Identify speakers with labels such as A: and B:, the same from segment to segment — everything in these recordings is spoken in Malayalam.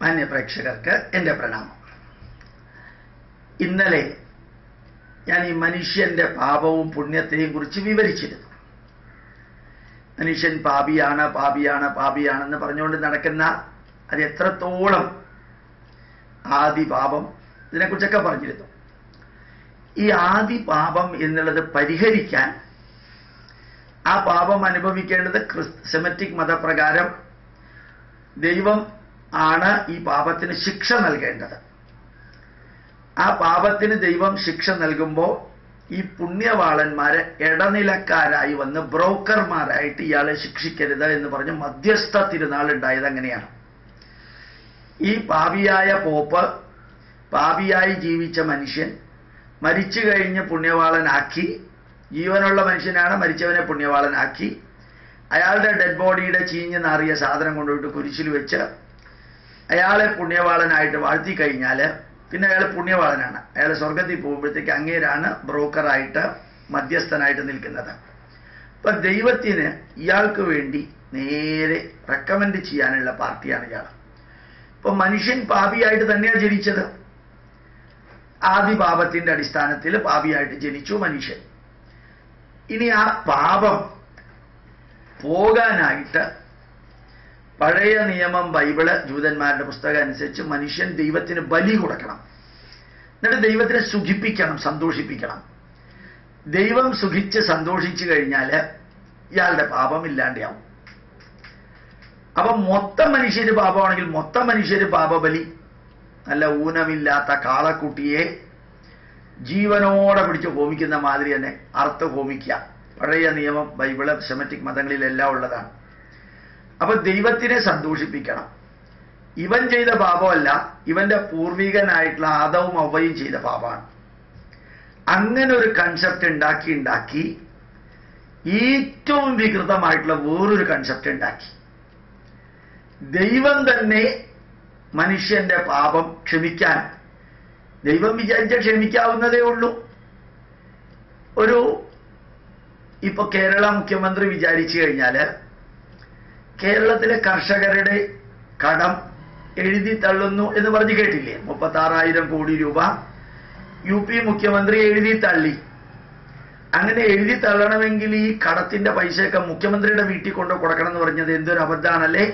A: മാന്യ പ്രേക്ഷകർക്ക് എന്റെ പ്രണാമം. ഇന്നലെ ഞാൻ ഈ മനുഷ്യന്റെ പാപവും പുണ്യത്തെയും കുറിച്ച് വിവരിച്ചിരുന്നു. മനുഷ്യൻ പാപിയാണ് പാപിയാണ് പാപിയാണെന്ന് പറഞ്ഞുകൊണ്ട് നടക്കുന്ന അത് എത്രത്തോളം ആദി പാപം ഇതിനെക്കുറിച്ചൊക്കെ പറഞ്ഞിരുന്നു. ഈ ആദി പാപം എന്നുള്ളത് പരിഹരിക്കാൻ ആ പാപം അനുഭവിക്കേണ്ടത് ക്രിസ് സെമറ്റിക് മതപ്രകാരം ദൈവം ആണ് ഈ പാപത്തിന് ശിക്ഷ നൽകേണ്ടത്. ആ പാപത്തിന് ദൈവം ശിക്ഷ നൽകുമ്പോൾ ഈ പുണ്യവാളന്മാരെ ഇടനിലക്കാരായി വന്ന് ബ്രോക്കർമാരായിട്ട് ഇയാളെ ശിക്ഷിക്കരുത് എന്ന് പറഞ്ഞ് മധ്യസ്ഥ തിരുനാൾ ഉണ്ടായത് അങ്ങനെയാണ്. ഈ പാപിയായ പോപ്പ് പാപിയായി ജീവിച്ച മനുഷ്യൻ മരിച്ചു കഴിഞ്ഞ് പുണ്യവാളനാക്കി ജീവനുള്ള മനുഷ്യനാണ് മരിച്ചവനെ പുണ്യവാളനാക്കി അയാളുടെ ഡെഡ് ബോഡിയുടെ ചീഞ്ഞ് നാറിയ സാധനം കൊണ്ടുപോയിട്ട് കുരിശിൽ വെച്ച് അയാളെ പുണ്യവാളനായിട്ട് വാഴ്ത്തി കഴിഞ്ഞാൽ പിന്നെ അയാൾ പുണ്യവാളനാണ്. അയാൾ സ്വർഗത്തിൽ പോകുമ്പോഴത്തേക്ക് അങ്ങേരാണ് ബ്രോക്കറായിട്ട് മധ്യസ്ഥനായിട്ട് നിൽക്കുന്നത്. അപ്പൊ ദൈവത്തിന് ഇയാൾക്ക് വേണ്ടി നേരെ റെക്കമെൻഡ് ചെയ്യാനുള്ള പാർട്ടിയാണ് ഇയാൾ. ഇപ്പൊ മനുഷ്യൻ പാപിയായിട്ട് തന്നെയാണ് ജനിച്ചത്. ആദ്യ പാപത്തിന്റെ അടിസ്ഥാനത്തിൽ പാപിയായിട്ട് ജനിച്ചു മനുഷ്യൻ. ഇനി ആ പാപം പോകാനായിട്ട് പഴയ നിയമം ബൈബിൾ ജൂതന്മാരുടെ പുസ്തകം അനുസരിച്ച് മനുഷ്യൻ ദൈവത്തിന് ബലി കൊടുക്കണം. എന്നിട്ട് ദൈവത്തിനെ സുഖിപ്പിക്കണം സന്തോഷിപ്പിക്കണം. ദൈവം സുഖിച്ച് സന്തോഷിച്ചു കഴിഞ്ഞാൽ ഇയാളുടെ പാപം ഇല്ലാണ്ടാവും. അപ്പൊ മൊത്തം മനുഷ്യര് പാപമാണെങ്കിൽ മൊത്തം മനുഷ്യര് പാപബലി. നല്ല ഊനമില്ലാത്ത കാളക്കുട്ടിയെ ജീവനോടെ പിടിച്ച് ഹോമിക്കുന്ന മാതിരി തന്നെ അർത്ഥ ഹോമിക്കുക. പഴയ നിയമം ബൈബിൾ സെമറ്റിക് മതങ്ങളിലെല്ലാം ഉള്ളതാണ്. അപ്പൊ ദൈവത്തിനെ സന്തോഷിപ്പിക്കണം. ഇവൻ ചെയ്ത പാപമല്ല ഇവന്റെ പൂർവികനായിട്ടുള്ള ആദവും അവയും ചെയ്ത പാപമാണ്. അങ്ങനെ ഒരു കൺസെപ്റ്റ് ഉണ്ടാക്കി ഉണ്ടാക്കി ഏറ്റവും വികൃതമായിട്ടുള്ള വേറൊരു കൺസെപ്റ്റ് ഉണ്ടാക്കി. ദൈവം തന്നെ മനുഷ്യന്റെ പാപം ക്ഷമിക്കാൻ ദൈവം വിചാരിച്ച ക്ഷമിക്കാവുന്നതേ ഉള്ളൂ. ഒരു ഇപ്പൊ കേരള മുഖ്യമന്ത്രി വിചാരിച്ചു കഴിഞ്ഞാൽ കേരളത്തിലെ കർഷകരുടെ കടം എഴുതി തള്ളുന്നു എന്ന് പറഞ്ഞു കേട്ടില്ലേ? മുപ്പത്തി ആറായിരം കോടി രൂപ യു പി മുഖ്യമന്ത്രി എഴുതി തള്ളി. അങ്ങനെ എഴുതി തള്ളണമെങ്കിൽ ഈ കടത്തിന്റെ പൈസയൊക്കെ മുഖ്യമന്ത്രിയുടെ വീട്ടിൽ കൊണ്ട് കൊടുക്കണം എന്ന് പറഞ്ഞത് എന്തൊരു അബദ്ധാണല്ലേ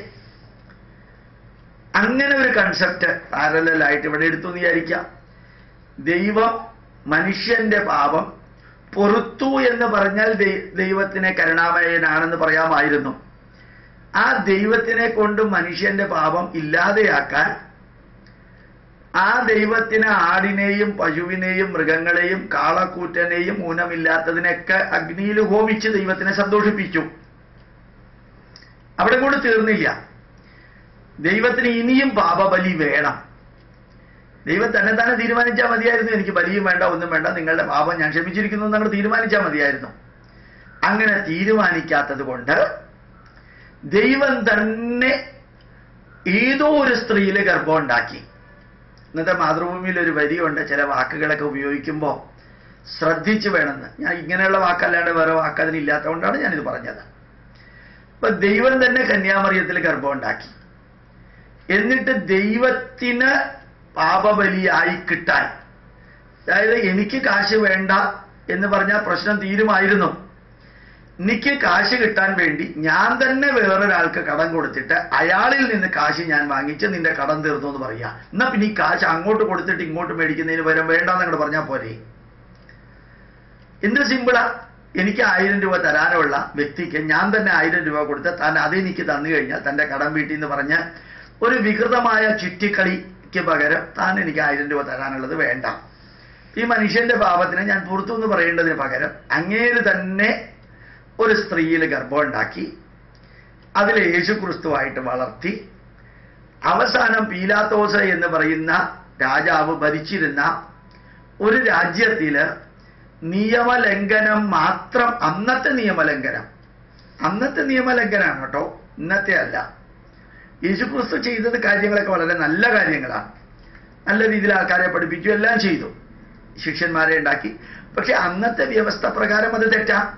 A: അങ്ങനെ ഒരു കൺസെപ്റ്റ് പാരലായിട്ട് ഇവിടെ എടുത്തു വിചാരിക്കാം ദൈവം മനുഷ്യന്റെ പാപം പൊറുത്തു എന്ന് പറഞ്ഞാൽ ദൈവത്തിനെ കരുണാമയനാണെന്ന് പറയാമായിരുന്നു. ആ ദൈവത്തിനെ കൊണ്ട് മനുഷ്യന്റെ പാപം ഇല്ലാതെയാക്കാൻ ആ ദൈവത്തിന് ആടിനെയും പശുവിനെയും മൃഗങ്ങളെയും കാളക്കൂറ്റനെയും ഊനമില്ലാത്തതിനൊക്കെ അഗ്നിയിൽ ഹോമിച്ച് ദൈവത്തിനെ സന്തോഷിപ്പിച്ചു. അവിടെ കൂടെ തീർന്നില്ല. ദൈവത്തിന് ഇനിയും പാപബലി വേണം. ദൈവം തന്നെ തന്നെ തീരുമാനിച്ചാൽ മതിയായിരുന്നു. എനിക്ക് ബലിയും വേണ്ട ഒന്നും വേണ്ട നിങ്ങളുടെ പാപം ഞാൻ ക്ഷമിച്ചിരിക്കുന്നു എന്ന് തീരുമാനിച്ചാൽ മതിയായിരുന്നു. അങ്ങനെ തീരുമാനിക്കാത്തത് കൊണ്ട് ദൈവം തന്നെ ഏതോ ഒരു സ്ത്രീയിൽ ഗർഭം ഉണ്ടാക്കി. ഇന്നത്തെ മാതൃഭൂമിയിൽ ഒരു വരിയുണ്ട് ചില വാക്കുകളൊക്കെ ഉപയോഗിക്കുമ്പോൾ ശ്രദ്ധിച്ചു വേണമെന്ന്. ഞാൻ ഇങ്ങനെയുള്ള വാക്കല്ലാണ്ട് വേറെ വാക്ക് അതിനില്ലാത്തതുകൊണ്ടാണ് ഞാനിത് പറഞ്ഞത്. അപ്പൊ ദൈവം തന്നെ കന്യാമറിയത്തിൽ ഗർഭം ഉണ്ടാക്കി. എന്നിട്ട് ദൈവത്തിന് പാപബലിയായി കിട്ടാൻ. അതായത് എനിക്ക് കാശ് വേണ്ട എന്ന് പറഞ്ഞാൽ പ്രശ്നം തീരുമായിരുന്നു. എനിക്ക് കാശ് കിട്ടാൻ വേണ്ടി ഞാൻ തന്നെ വേറൊരാൾക്ക് കടം കൊടുത്തിട്ട് അയാളിൽ നിന്ന് കാശ് ഞാൻ വാങ്ങിച്ച് നിന്റെ കടം തീർന്നു എന്ന് പറയാ. എന്നാ പിന്നെ ഈ കാശ് അങ്ങോട്ട് കൊടുത്തിട്ട് ഇങ്ങോട്ട് മേടിക്കുന്നതിന് പകരം വേണ്ടെന്ന് അങ്ങോട്ട് പറഞ്ഞാൽ പോരെ. എന്ത് സിമ്പിളാ? എനിക്ക് ആയിരം രൂപ തരാനുള്ള വ്യക്തിക്ക് ഞാൻ തന്നെ ആയിരം രൂപ കൊടുത്ത് താൻ അതെനിക്ക് തന്നു കഴിഞ്ഞാൽ തന്റെ കടം വീട്ടിൽ എന്ന് പറഞ്ഞ് ഒരു വികൃതമായ ചുറ്റിക്കളിക്ക് പകരം താൻ എനിക്ക് ആയിരം രൂപ തരാനുള്ളത് വേണ്ട. ഈ മനുഷ്യന്റെ പാപത്തിനെ ഞാൻ പുറത്തു എന്ന് പറയേണ്ടതിന് പകരം അങ്ങേര് തന്നെ ഒരു സ്ത്രീയിൽ ഗർഭം ഉണ്ടാക്കി അതിൽ യേശുക്രിസ്തുവായിട്ട് വളർത്തി അവസാനം പീലാത്തോസ് എന്ന് പറയുന്ന രാജാവ് ഭരിച്ചിരുന്ന ഒരു രാജ്യത്തിൽ നിയമലംഘനം മാത്രം അന്നത്തെ നിയമലംഘനം അന്നത്തെ നിയമലംഘനമാണ് കേട്ടോ ഇന്നത്തെ അല്ല. യേശുക്രിസ്തു ചെയ്തത് കാര്യങ്ങളൊക്കെ വളരെ നല്ല കാര്യങ്ങളാണ്. നല്ല രീതിയിൽ ആൾക്കാരെ പഠിപ്പിച്ചു എല്ലാം ചെയ്തു. ശിഷ്യന്മാരെ ഉണ്ടാക്കി. പക്ഷെ അന്നത്തെ വ്യവസ്ഥ പ്രകാരം അത് തെറ്റാ.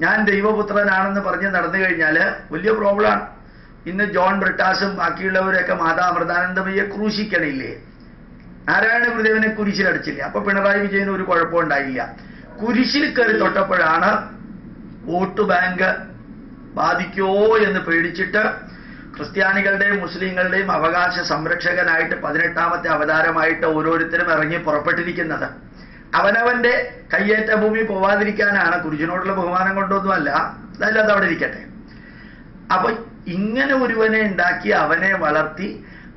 A: ഞാൻ ദൈവപുത്രനാണെന്ന് പറഞ്ഞ് നടന്നു കഴിഞ്ഞാൽ വലിയ പ്രോബ്ലമാണ് ഇന്ന് ജോൺ ബ്രിട്ടാസും ബാക്കിയുള്ളവരൊക്കെ മാതാ അമൃതാനന്ദമയെ ക്രൂശിക്കണില്ലേ? നാരായണ ഗുരുദേവനെ കുരിശിലടിച്ചില്ല അപ്പൊ പിണറായി വിജയന് ഒരു കുഴപ്പം ഉണ്ടായില്ല. കുരിശിൽ കയറി തൊട്ടപ്പോഴാണ് വോട്ട് ബാങ്ക് ബാധിക്കോ എന്ന് പേടിച്ചിട്ട് ക്രിസ്ത്യാനികളുടെയും മുസ്ലിങ്ങളുടെയും അവകാശ സംരക്ഷകനായിട്ട് പതിനെട്ടാമത്തെ അവതാരമായിട്ട് ഓരോരുത്തരും ഇറങ്ങി പുറപ്പെട്ടിരിക്കുന്നത്. അവനവന്റെ കയ്യേറ്റ ഭൂമി പോവാതിരിക്കാനാണ് കുരിശിനോടുള്ള ബഹുമാനം കൊണ്ടൊന്നുമല്ല. അതല്ലാതെ അവിടെ ഇരിക്കട്ടെ. അപ്പൊ ഇങ്ങനെ ഒരുവനെ ഉണ്ടാക്കി അവനെ വളർത്തി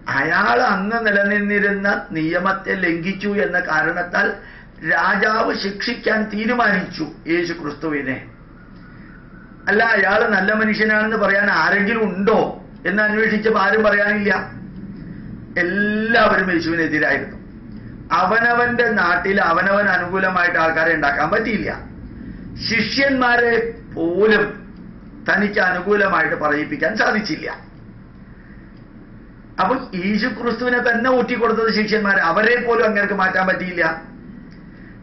A: അയാൾ അന്ന് നിലനിന്നിരുന്ന നിയമത്തെ ലംഘിച്ചു എന്ന കാരണത്താൽ രാജാവ് ശിക്ഷിക്കാൻ തീരുമാനിച്ചു യേശു ക്രിസ്തുവിനെ അല്ല അയാൾ നല്ല മനുഷ്യനാണെന്ന് പറയാൻ ആരെങ്കിലും ഉണ്ടോ എന്ന് അന്വേഷിച്ചപ്പോൾ ആരും പറയാനില്ല. എല്ലാവരും യേശുവിനെതിരായിരുന്നു. അവനവന്റെ നാട്ടിൽ അവനവൻ അനുകൂലമായിട്ട് ആൾക്കാരെ ഉണ്ടാക്കാൻ പറ്റിയില്ല. ശിഷ്യന്മാരെ പോലും തനിക്ക് അനുകൂലമായിട്ട് പറയിപ്പിക്കാൻ സാധിച്ചില്ല. അപ്പൊ യേശു ക്രിസ്തുവിനെ തന്നെ ഊറ്റിക്കൊടുത്തത് ശിഷ്യന്മാരെ അവരെ പോലും അങ്ങേർക്ക് മാറ്റാൻ പറ്റിയില്ല.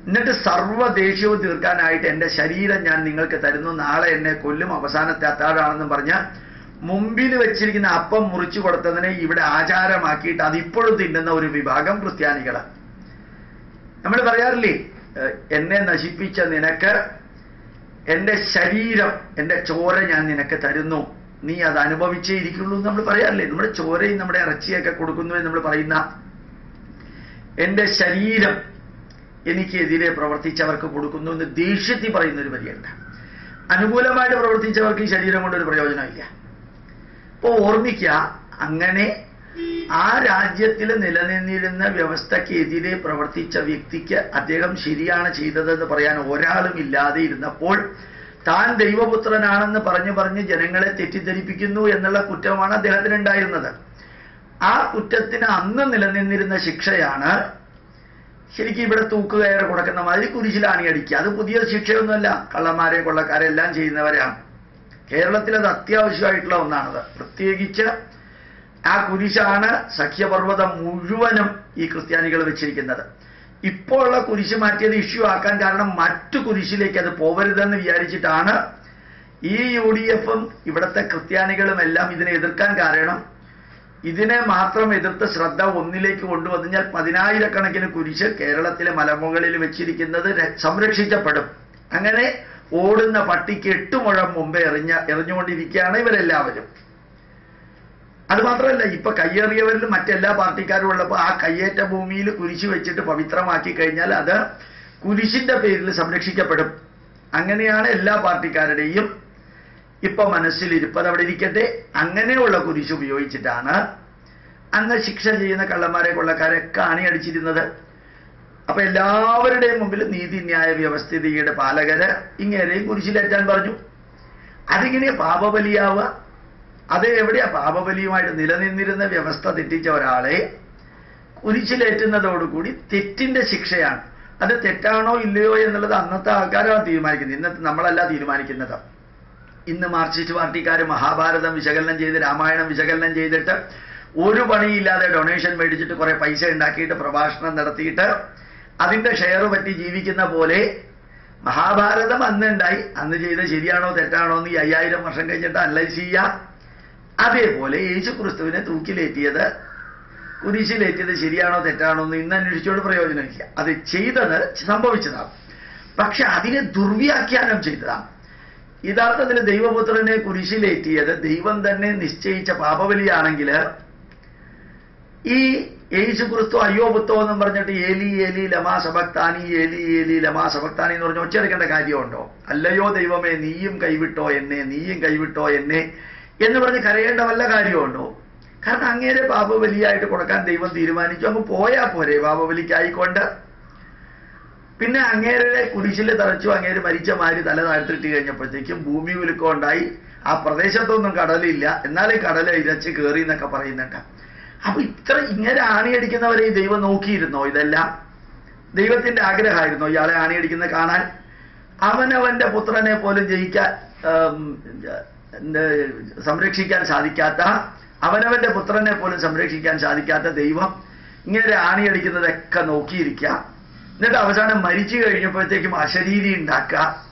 A: എന്നിട്ട് സർവ ദേഷ്യവും തീർക്കാനായിട്ട് എന്റെ ശരീരം ഞാൻ നിങ്ങൾക്ക് തരുന്നു. നാളെ എന്നെ കൊല്ലും. അവസാനത്തെ അത്താഴാണെന്നും പറഞ്ഞ മുമ്പിൽ വെച്ചിരിക്കുന്ന അപ്പം മുറിച്ചു കൊടുത്തതിനെ ഇവിടെ ആചാരമാക്കിയിട്ട് അതിപ്പോഴും തിന്നുന്ന ഒരു വിഭാഗം ക്രിസ്ത്യാനികൾ നമ്മൾ പറയാറില്ലേ എന്നെ നശിപ്പിച്ച നിനക്ക് എന്റെ ശരീരം എന്റെ ചോര ഞാൻ നിനക്ക് തരുന്നു. നീ അത് അനുഭവിച്ചേ ഇരിക്കുള്ളൂ എന്ന് നമ്മൾ പറയാറില്ലേ. നമ്മുടെ ചോരയും നമ്മുടെ ഇറച്ചിയൊക്കെ കൊടുക്കുന്നു എന്ന് നമ്മൾ പറയുന്ന എന്റെ ശരീരം എനിക്കെതിരെ പ്രവർത്തിച്ചവർക്ക് കൊടുക്കുന്നു എന്ന് ദേഷ്യത്തിൽ പറയുന്ന ഒരു വരിയുണ്ട് അനുകൂലമായിട്ട് പ്രവർത്തിച്ചവർക്ക് ഈ ശരീരം കൊണ്ടൊരു പ്രയോജനമില്ല. അപ്പോൾ ഓർമ്മിക്കുക അങ്ങനെ ആ രാജ്യത്തിൽ നിലനിന്നിരുന്ന വ്യവസ്ഥക്കെതിരെ പ്രവർത്തിച്ച വ്യക്തിക്ക് അദ്ദേഹം ശരിയാണ് ചെയ്തതെന്ന് പറയാൻ ഒരാളും ഇല്ലാതെ ഇരുന്നപ്പോൾ താൻ ദൈവപുത്രനാണെന്ന് പറഞ്ഞു പറഞ്ഞ് ജനങ്ങളെ തെറ്റിദ്ധരിപ്പിക്കുന്നു എന്നുള്ള കുറ്റമാണ് അദ്ദേഹത്തിന് ഉണ്ടായിരുന്നത് ആ കുറ്റത്തിന് അന്ന് നിലനിന്നിരുന്ന ശിക്ഷയാണ് ശരിക്കും ഇവിടെ തൂക്കുകയറ് കൊടുക്കുന്ന മാതിരി കുരിശിലാണി അടിക്കുക അത് പുതിയ ശിക്ഷയൊന്നുമല്ല. കള്ളന്മാരെ കൊള്ളക്കാരെ എല്ലാം ചെയ്യുന്നവരാണ് കേരളത്തിൽ അത് അത്യാവശ്യമായിട്ടുള്ള ഒന്നാണത്. പ്രത്യേകിച്ച് ആ കുരിശാണ് സഖ്യപർവതം മുഴുവനും ഈ ക്രിസ്ത്യാനികൾ വെച്ചിരിക്കുന്നത്. ഇപ്പോൾ ഉള്ള കുരിശ് മാറ്റിയത് ഇഷ്യൂ ആക്കാൻ കാരണം മറ്റു കുരിശിലേക്ക് അത് പോവരുതെന്ന് വിചാരിച്ചിട്ടാണ് ഈ യു ഡി എഫും ഇവിടുത്തെ ക്രിസ്ത്യാനികളും എല്ലാം ഇതിനെ എതിർക്കാൻ കാരണം. ഇതിനെ മാത്രം എതിർത്ത് ശ്രദ്ധ ഒന്നിലേക്ക് കൊണ്ടുവന്നാൽ പതിനായിരക്കണക്കിന് കുരിശ് കേരളത്തിലെ മലമുകളിൽ വെച്ചിരിക്കുന്നത് സംരക്ഷിക്കപ്പെടും. അങ്ങനെ ഓടുന്ന പട്ടിക്ക് എട്ട് മുഴം മുമ്പേ എറിഞ്ഞ എറിഞ്ഞുകൊണ്ടിരിക്കുകയാണ് ഇവരെല്ലാവരും. അത് മാത്രമല്ല ഇപ്പൊ കയ്യേറിയവരിൽ മറ്റെല്ലാ പാർട്ടിക്കാരും ഉള്ളപ്പോൾ ആ കയ്യേറ്റ ഭൂമിയിൽ കുരിശ് വെച്ചിട്ട് പവിത്രമാക്കി കഴിഞ്ഞാൽ അത് കുരിശിന്റെ പേരിൽ സംരക്ഷിക്കപ്പെടും. അങ്ങനെയാണ് എല്ലാ പാർട്ടിക്കാരുടെയും ഇപ്പൊ മനസ്സിലിരിപ്പത് അവിടെ ഇരിക്കട്ടെ. അങ്ങനെയുള്ള കുരിശ് ഉപയോഗിച്ചിട്ടാണ് അന്ന് ശിക്ഷ ചെയ്യുന്ന കള്ളന്മാരെ കൊള്ളക്കാരെ അണിയടിച്ചിരുന്നത് അപ്പൊ എല്ലാവരുടെയും മുമ്പിൽ നീതിന്യായ വ്യവസ്ഥിതിയുടെ പാലകര് ഇങ്ങനെയും കുരിശിലേറ്റാൻ പറഞ്ഞു. അതിങ്ങനെ പാപബലിയാവുക അത് എവിടെയാ? പാപബലിയുമായിട്ട് നിലനിന്നിരുന്ന വ്യവസ്ഥ തെറ്റിച്ച ഒരാളെ കുരിശിലേറ്റുന്നതോടുകൂടി തെറ്റിന്റെ ശിക്ഷയാണ്. അത് തെറ്റാണോ ഇല്ലയോ എന്നുള്ളത് അന്നത്തെ ആൾക്കാരാണ് തീരുമാനിക്കുന്നത്. ഇന്നത്തെ നമ്മളല്ല തീരുമാനിക്കുന്നത്. ഇന്ന് മാർക്സിസ്റ്റ് പാർട്ടിക്കാർ മഹാഭാരതം വിശകലനം ചെയ്ത് രാമായണം വിശകലനം ചെയ്തിട്ട് ഒരു പണിയില്ലാതെ ഡൊണേഷൻ മേടിച്ചിട്ട് കുറെ പൈസ ഉണ്ടാക്കിയിട്ട് പ്രഭാഷണം നടത്തിയിട്ട് അതിന്റെ ഷെയർ പറ്റി ജീവിക്കുന്ന പോലെ മഹാഭാരതം അന്നുണ്ടായി. അന്ന് ചെയ്ത് ശരിയാണോ തെറ്റാണോ എന്ന് ഈ അയ്യായിരം വർഷം കഴിഞ്ഞിട്ട് അനലൈസ് ചെയ്യാം അതേപോലെ യേശു ക്രിസ്തുവിനെ തൂക്കിലേറ്റിയത് കുരിശിലേറ്റിയത് ശരിയാണോ തെറ്റാണോ എന്ന് ഇന്ന് അന്വേഷിച്ചുകൊണ്ട് പ്രയോജനമില്ല. അത് ചെയ്തത് സംഭവിച്ചതാണ്. പക്ഷെ അതിനെ ദുർവ്യാഖ്യാനം ചെയ്തതാണ് യഥാർത്ഥത്തിൽ ദൈവപുത്രനെ കുരിശിലേറ്റിയത് ദൈവം തന്നെ നിശ്ചയിച്ച പാപബലിയാണെങ്കിൽ ഈ യേശു ക്രിസ്തു അയ്യോ പുത്തോ എന്നും പറഞ്ഞിട്ട് ഏലി ഏലി ലമാ സഭക്താനി ഏലി ഏലി ലമാ സഭക്താനി എന്ന് പറഞ്ഞ് ഒച്ചെടുക്കേണ്ട കാര്യമുണ്ടോ? അല്ലയോ ദൈവമേ നീയും കൈവിട്ടോ എന്നെ നീയും കൈവിട്ടോ എന്നെ എന്ന് പറഞ്ഞ് കരയേണ്ട വല്ല കാര്യമുണ്ടോ? കാരണം അങ്ങേരെ പാപബലിയായിട്ട് കൊടുക്കാൻ ദൈവം തീരുമാനിച്ചു. അങ്ങ് പോയാ പോരെ പാപബലിക്കായിക്കൊണ്ട് പിന്നെ അങ്ങേരെ കുരിശിൽ തറച്ചു അങ്ങേര് മരിച്ച മാരി തല താഴ്ത്തിട്ട് കഴിഞ്ഞപ്പോഴത്തേക്കും ഭൂമി ഉലുക്കം ആ പ്രദേശത്തൊന്നും കടലില്ല. എന്നാലും കടല ഇരച്ച് കയറി എന്നൊക്കെ പറയുന്നുണ്ട്. അപ്പൊ ഇത്ര ഇങ്ങനെ ആണിയടിക്കുന്നവരെ ദൈവം നോക്കിയിരുന്നോ ഇതെല്ലാം? ദൈവത്തിന്റെ ആഗ്രഹമായിരുന്നോ ഇയാളെ ആണിയടിക്കുന്ന കാണാൻ? അവനവന്റെ പുത്രനെ പോലും ജയിക്കാൻ സംരക്ഷിക്കാൻ സാധിക്കാത്ത അവനവന്റെ പുത്രനെ പോലും സംരക്ഷിക്കാൻ സാധിക്കാത്ത ദൈവം ഇങ്ങനെ ആണിയടിക്കുന്നതൊക്കെ നോക്കിയിരിക്കുക. എന്നിട്ട് അവസാനം മരിച്ചു കഴിഞ്ഞപ്പോഴത്തേക്കും അശരീരി ഉണ്ടാക്കുക.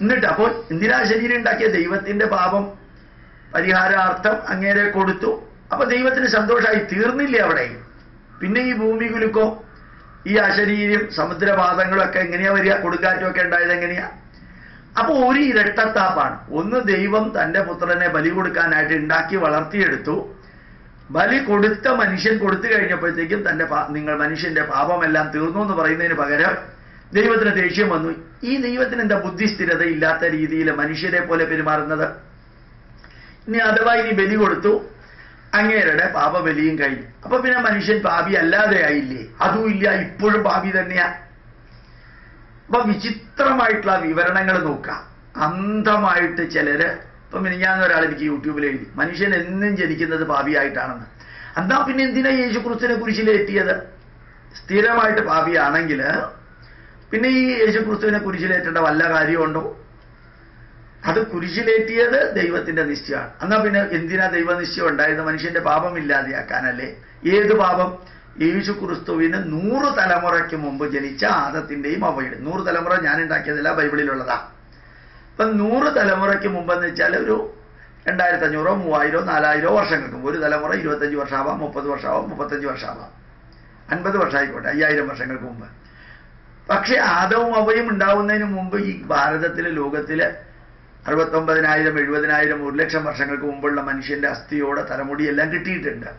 A: എന്നിട്ട് അപ്പോൾ എന്തിനാ ശരീരം ഉണ്ടാക്കിയ? ദൈവത്തിന്റെ പാപം പരിഹാരാർത്ഥം അങ്ങേരെ കൊടുത്തു. അപ്പൊ ദൈവത്തിന് സന്തോഷമായി തീർന്നില്ലേ അവിടെ? പിന്നെ ഈ ഭൂമി കുലുക്കോ ഈ അശരീരം സമുദ്രപാതങ്ങളൊക്കെ എങ്ങനെയാ വരിക? കൊടുങ്കാറ്റും ഒക്കെ ഉണ്ടായത് എങ്ങനെയാ? അപ്പൊ ഒരു ഇരട്ടത്താപ്പാണ്. ഒന്ന് ദൈവം തന്റെ പുത്രനെ ബലി കൊടുക്കാനായിട്ട് ഉണ്ടാക്കി വളർത്തിയെടുത്തു. ബലി കൊടുത്ത മനുഷ്യൻ കൊടുത്തു കഴിഞ്ഞപ്പോഴത്തേക്കും തന്റെ നിങ്ങൾ മനുഷ്യന്റെ പാപമെല്ലാം തീർന്നു എന്ന് പറയുന്നതിന് പകരം ദൈവത്തിന് ദേഷ്യം വന്നു. ഈ ദൈവത്തിന് എന്താ ബുദ്ധിസ്ഥിരത ഇല്ലാത്ത രീതിയിൽ മനുഷ്യരെ പോലെ പെരുമാറുന്നത്? ഇനി അഥവാ ഇനി ബലി കൊടുത്തു അങ്ങേരുടെ പാപബലിയും കഴിഞ്ഞു. അപ്പൊ പിന്നെ മനുഷ്യൻ പാപി അല്ലാതെ ആയില്ലേ? അതും ഇല്ല ഇപ്പോഴും പാപി തന്നെയാ. അപ്പൊ വിചിത്രമായിട്ടുള്ള വിവരണങ്ങൾ നോക്കാം അന്ധമായിട്ട് ചിലര് ഇപ്പൊ മിനിഞ്ഞാന്ന് ഒരാൾ എനിക്ക് യൂട്യൂബിൽ എഴുതി. മനുഷ്യൻ എന്നും ജനിക്കുന്നത് പാപിയായിട്ടാണെന്ന്. എന്താ പിന്നെ എന്തിനാ യേശു ക്രിസ്തുവിനെ കുരിശിലേറ്റിയത് സ്ഥിരമായിട്ട് പാപിയാണെങ്കിൽ പിന്നെ ഈ യേശു ക്രിസ്തുവിനെ കുരിശിലേറ്റേണ്ട വല്ല കാര്യമുണ്ടോ? അത് കുരിശിലേറ്റിയത് ദൈവത്തിന്റെ നിശ്ചയമാണ്. എന്നാ പിന്നെ എന്തിനാ ദൈവനിശ്ചയം ഉണ്ടായത്? മനുഷ്യന്റെ പാപം ഇല്ലാതെയാക്കാനല്ലേ? ഏത് പാപം? യേശു ക്രിസ്തുവിന് നൂറ് തലമുറയ്ക്ക് മുമ്പ് ജനിച്ച ആദത്തിന്റെയും അവയുടെ നൂറ് തലമുറ ഞാൻ ഉണ്ടാക്കിയതല്ല ബൈബിളിലുള്ളതാ. അപ്പൊ നൂറ് തലമുറയ്ക്ക് മുമ്പെന്ന് വെച്ചാൽ ഒരു രണ്ടായിരത്തി അഞ്ഞൂറോ മൂവായിരോ നാലായിരോ വർഷങ്ങൾക്ക് ഒരു തലമുറ ഇരുപത്തഞ്ച് വർഷമാവാം മുപ്പത് വർഷമാവാം മുപ്പത്തഞ്ച് വർഷമാവാം. അൻപത് വർഷമായിക്കോട്ടെ അയ്യായിരം വർഷങ്ങൾക്ക് മുമ്പ്. പക്ഷെ ആദവും അവയും ഉണ്ടാവുന്നതിന് മുമ്പ് ഈ ഭാരതത്തിലെ ലോകത്തിലെ അറുപത്തൊമ്പതിനായിരം എഴുപതിനായിരം ഒരു ലക്ഷം വർഷങ്ങൾക്ക് മുമ്പുള്ള മനുഷ്യന്റെ അസ്ഥിയോടെ തലമുടിയെല്ലാം കിട്ടിയിട്ടുണ്ട്.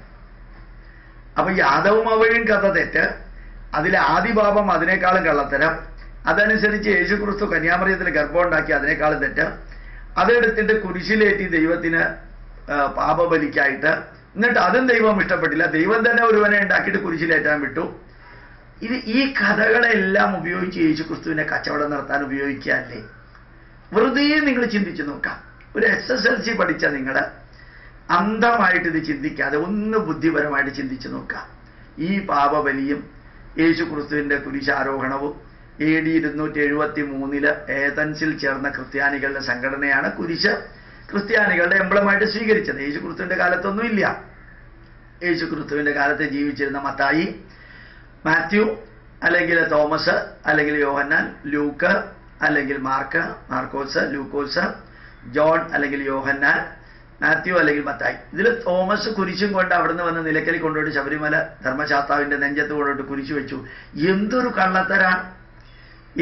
A: അപ്പൊ യാദവും അവഴും കഥ തെറ്റ്. അതിലെ ആദിപാപം അതിനേക്കാളും കള്ളത്തരം. അതനുസരിച്ച് യേശു ക്രിസ്തു കന്യാമറിയത്തിൽ ഗർഭം ഉണ്ടാക്കി അതിനേക്കാളും തെറ്റ്. അതെടുത്തിട്ട് കുരിശിലേറ്റി ദൈവത്തിന് പാപബലിക്കായിട്ട്. എന്നിട്ട് അതും ദൈവം ഇഷ്ടപ്പെട്ടില്ല. ദൈവം തന്നെ ഒരുവനെ ഉണ്ടാക്കിയിട്ട് കുരിശിലേറ്റാൻ വിട്ടു. ഇത് ഈ കഥകളെല്ലാം ഉപയോഗിച്ച് യേശു ക്രിസ്തുവിനെ കച്ചവടം നടത്താൻ ഉപയോഗിക്കാല്ലേ വെറുതെ നിങ്ങൾ ചിന്തിച്ചു നോക്കാം. ഒരു എസ് എസ് എൽ സി പഠിച്ച നിങ്ങൾ അന്ധമായിട്ട് ഇത് ചിന്തിക്കാതെ ഒന്ന് ബുദ്ധിപരമായിട്ട് ചിന്തിച്ചു നോക്കുക. ഈ പാപബലിയും യേശു ക്രിസ്തുവിന്റെ കുരിശാരോഹണവും എ ഡി ഇരുന്നൂറ്റി എഴുപത്തി മൂന്നിൽ ഏതൻസിൽ ചേർന്ന ക്രിസ്ത്യാനികളുടെ സംഘടനയാണ് കുരിശ്. ക്രിസ്ത്യാനികളുടെ എംബ്ലമായിട്ട് സ്വീകരിച്ചത്. യേശു ക്രിസ്തുവിന്റെ കാലത്തൊന്നും ഇല്ല. യേശു ക്രിസ്തുവിന്റെ കാലത്ത് ജീവിച്ചിരുന്ന മത്തായി മാത്യു അല്ലെങ്കിൽ തോമസ് അല്ലെങ്കിൽ യോഹന്നാൻ ലൂക്ക് അല്ലെങ്കിൽ മാർക്ക് മാർക്കോസ് ലൂക്കോസ് ജോൺ അല്ലെങ്കിൽ യോഹന്നാൻ മാത്യു അല്ലെങ്കിൽ മത്തായി. ഇതിൽ തോമസ് കുരിശും കൊണ്ട് അവിടുന്ന് വന്ന് നിലക്കലി കൊണ്ടുപോയിട്ട് ശബരിമല ധർമ്മശാസ്താവിന്റെ നെഞ്ചത്ത് കൊണ്ടുപോയിട്ട് കുരിശു വെച്ചു. എന്തൊരു കള്ളത്തരാണ്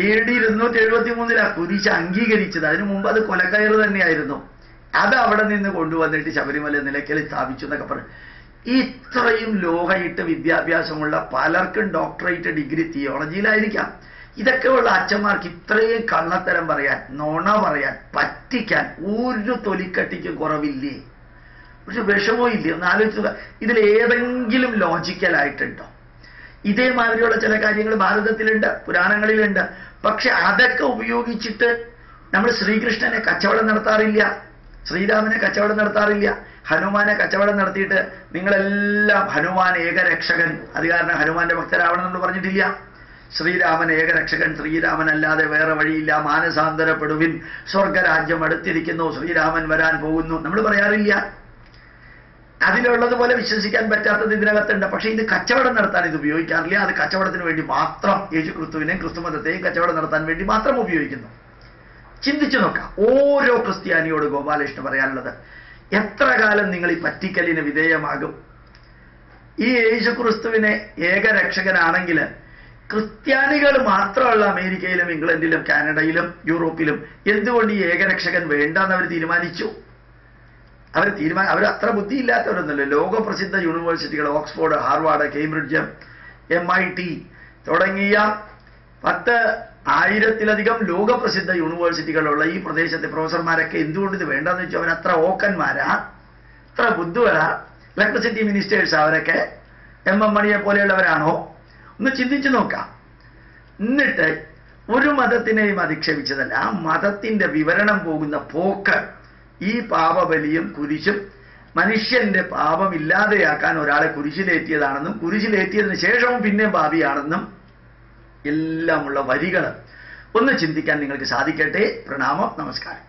A: എ ഡി ഇരുന്നൂറ്റി എഴുപത്തി മൂന്നിലാ കുരിശ് അംഗീകരിച്ചത്. അതിനു മുമ്പ് അത് കൊലക്കയർ തന്നെയായിരുന്നു. അത് അവിടെ നിന്ന് കൊണ്ടുവന്നിട്ട് ശബരിമല നിലയ്ക്കൽ സ്ഥാപിച്ചു എന്നൊക്കെ പറഞ്ഞു ഇത്രയും ലോകയിട്ട് വിദ്യാഭ്യാസമുള്ള പലർക്കും ഡോക്ടറേറ്റ് ഡിഗ്രി തിയോളജിയിലായിരിക്കാം. ഇതൊക്കെയുള്ള അച്ഛന്മാർക്ക് ഇത്രയും കള്ളത്തരം പറയാൻ നോണ പറയാൻ പറ്റിക്കാൻ ഒരു തൊലിക്കട്ടിക്ക് കുറവില്ലേ? പക്ഷെ വിഷമോ ഇല്ലേ? ഒന്ന് ആലോചിക്കുക ഇതിൽ ഏതെങ്കിലും ലോജിക്കലായിട്ടുണ്ടോ ഇതേമാതിരിയുള്ള ചില കാര്യങ്ങൾ ഭാരതത്തിലുണ്ട് പുരാണങ്ങളിലുണ്ട്. പക്ഷെ അതൊക്കെ ഉപയോഗിച്ചിട്ട് നമ്മൾ ശ്രീകൃഷ്ണനെ കച്ചവടം നടത്താറില്ല. ശ്രീരാമനെ കച്ചവടം നടത്താറില്ല. ഹനുമാനെ കച്ചവടം നടത്തിയിട്ട് നിങ്ങളെല്ലാം ഹനുമാൻ ഏകരക്ഷകൻ. അത് കാരണം ഹനുമാന്റെ ഭക്തരാവണം നമ്മൾ പറഞ്ഞിട്ടില്ല. ശ്രീരാമൻ ഏകരക്ഷകൻ ശ്രീരാമൻ അല്ലാതെ വേറെ വഴിയില്ല മാനസാന്തരപ്പെടുവിൻ സ്വർഗരാജ്യം അടുത്തിരിക്കുന്നു ശ്രീരാമൻ വരാൻ പോകുന്നു. നമ്മൾ പറയാറില്ല. അതിലുള്ളതുപോലെ വിശ്വസിക്കാൻ പറ്റാത്തത് ഇതിനകത്തുണ്ട്. പക്ഷേ ഇത് കച്ചവടം നടത്താൻ ഇത് ഉപയോഗിക്കാറില്ല. അത് കച്ചവടത്തിന് വേണ്ടി മാത്രം യേശു ക്രിസ്തുവിനെയും ക്രിസ്തുമതത്തെയും കച്ചവടം നടത്താൻ വേണ്ടി മാത്രം ഉപയോഗിക്കുന്നു. ചിന്തിച്ചു നോക്കാം. ഓരോ ക്രിസ്ത്യാനിയോട് ഗോപാലകൃഷ്ണൻ പറയാനുള്ളത് എത്ര കാലം നിങ്ങൾ ഈ പറ്റിക്കലിന് വിധേയമാകും? ഈ യേശു ക്രിസ്തുവിനെ ഏകരക്ഷകനാണെങ്കിൽ ക്രിസ്ത്യാനികൾ മാത്രമുള്ള അമേരിക്കയിലും ഇംഗ്ലണ്ടിലും കാനഡയിലും യൂറോപ്പിലും എന്തുകൊണ്ട് ഈ ഏകരക്ഷകൻ വേണ്ടെന്ന് അവർ തീരുമാനിച്ചു? അവർ തീരുമാനം അവർ അത്ര ബുദ്ധിയില്ലാത്തവരൊന്നുമല്ല. ലോകപ്രസിദ്ധ യൂണിവേഴ്സിറ്റികൾ Oxford Harvard Cambridge M I T തുടങ്ങിയ പത്ത് ആയിരത്തിലധികം ലോകപ്രസിദ്ധ യൂണിവേഴ്സിറ്റികളുള്ള ഈ പ്രദേശത്തെ പ്രൊഫസർമാരൊക്കെ എന്തുകൊണ്ട് ഇത് വേണ്ടെന്ന് വെച്ചാൽ അവർ അത്ര ഓക്കന്മാരാ? അത്ര ബുദ്ധുവരാ? ഇലക്ട്രിസിറ്റി മിനിസ്റ്റേഴ്സ് അവരൊക്കെ? എം എം മണിയെ പോലെയുള്ളവരാണോ ഒന്ന് ചിന്തിച്ചു നോക്കാം. എന്നിട്ട് ഒരു മതത്തിനെയും അധിക്ഷേപിച്ചതല്ല ആ മതത്തിന്റെ വിവരണം പോകുന്ന പോക്ക് ഈ പാപബലിയും കുരിശും മനുഷ്യന്റെ പാപം ഇല്ലാതെയാക്കാൻ ഒരാളെ കുരിശിലേറ്റിയതാണെന്നും കുരിശിലേറ്റിയതിന് ശേഷവും പിന്നെ ഭാവിയാണെന്നും എല്ലാമുള്ള വരികൾ ഒന്ന് ചിന്തിക്കാൻ നിങ്ങൾക്ക് സാധിക്കട്ടെ. പ്രണാമം നമസ്കാരം.